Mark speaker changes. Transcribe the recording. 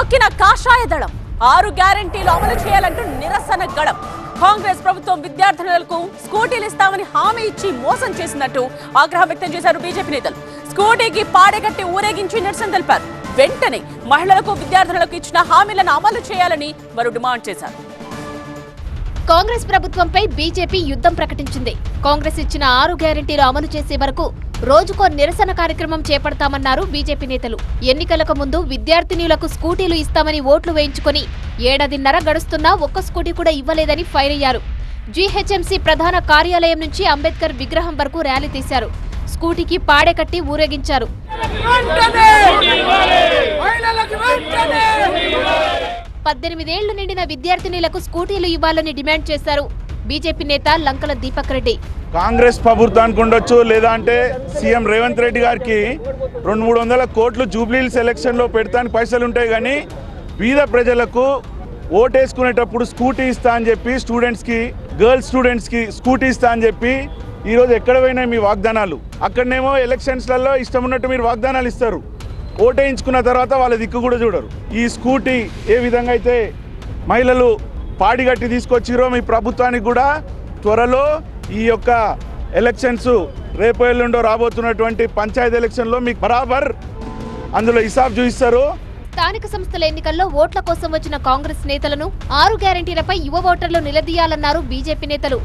Speaker 1: తొక్కిన కాషాయ దళం. ఆరు గ్యారంటీలు అమలు చేయాలంటూ నిరసన గళం. కాంగ్రెస్ ప్రభుత్వం విద్యార్థినులకు స్కూటీలు ఇస్తామని హామీ ఇచ్చి మోసం చేసినట్టు ఆగ్రహం వ్యక్తం చేశారు బీజేపీ నేతలు. స్కూటీకి పాడేగట్టి ఊరేగించి నిరసన తెలిపారు. వెంటనే మహిళలకు విద్యార్థినులకు ఇచ్చిన హామీలను అమలు చేయాలని వారు డిమాండ్ చేశారు.
Speaker 2: కాంగ్రెస్ ప్రభుత్వంపై బీజేపీ యుద్ధం ప్రకటించింది. కాంగ్రెస్ ఇచ్చిన ఆరు గ్యారెంటీలు అమలు చేసే వరకు రోజుకో నిరసన కార్యక్రమం చేపడతామన్నారు బీజేపీ నేతలు. ఎన్నికలకు ముందు విద్యార్థినులకు స్కూటీలు ఇస్తామని ఓట్లు వేయించుకొని ఏడాదిన్నర గడుస్తున్నా ఒక్క స్కూటీ కూడా ఇవ్వలేదని ఫైర్ అయ్యారు. జీహెచ్ఎంసీ ప్రధాన కార్యాలయం నుంచి అంబేద్కర్ విగ్రహం వరకు ర్యాలీ తీశారు. స్కూటీకి పాడే కట్టి ఊరేగించారు. పద్దెనిమిదేళ్ళు నిండిన విద్యార్థినిలకు స్కూటీలు ఇవ్వాలని డిమాండ్ చేశారు. బీజేపీ నేత లంకల దీపక్ రెడ్డి.
Speaker 3: కాంగ్రెస్ ప్రభుత్వానికి ఉండొచ్చు లేదా అంటే సీఎం రేవంత్ రెడ్డి గారికి రెండు మూడు వందల కోట్లు జూబ్లీహిల్స్ ఎలక్షన్లో పెడతానికి పైసలు ఉంటాయి కానీ బీద ప్రజలకు ఓటేసుకునేటప్పుడు స్కూటీ ఇస్తా అని చెప్పి స్టూడెంట్స్కి గర్ల్స్ స్టూడెంట్స్కి స్కూటీ ఇస్తా అని చెప్పి ఈరోజు ఎక్కడ పోయినాయి మీ వాగ్దానాలు? అక్కడనేమో ఎలక్షన్స్లలో ఇష్టం ఉన్నట్టు మీరు వాగ్దానాలు ఇస్తారు. ఓటేయించుకున్న తర్వాత వాళ్ళ దిక్కు కూడా చూడరు. ఈ స్కూటీ ఏ విధంగా అయితే మహిళలు పాడిగట్టి తీసుకొచ్చిరో మీ ప్రభుత్వానికి కూడా త్వరలో ఈ యొక్క ఎలక్షన్స్ రేపు ఎల్లుండో రాబోతున్నటువంటి పంచాయతీ ఎలక్షన్లో మీకు బరాబర్ అందులో హిసాబ్ చూపిస్తారు.
Speaker 2: స్థానిక సంస్థల ఎన్నికల్లో ఓట్ల కోసం వచ్చిన కాంగ్రెస్ నేతలను ఆరు గ్యారంటీలపై యువ ఓటర్లు నిలదీయాలన్నారు బీజేపీ నేతలు.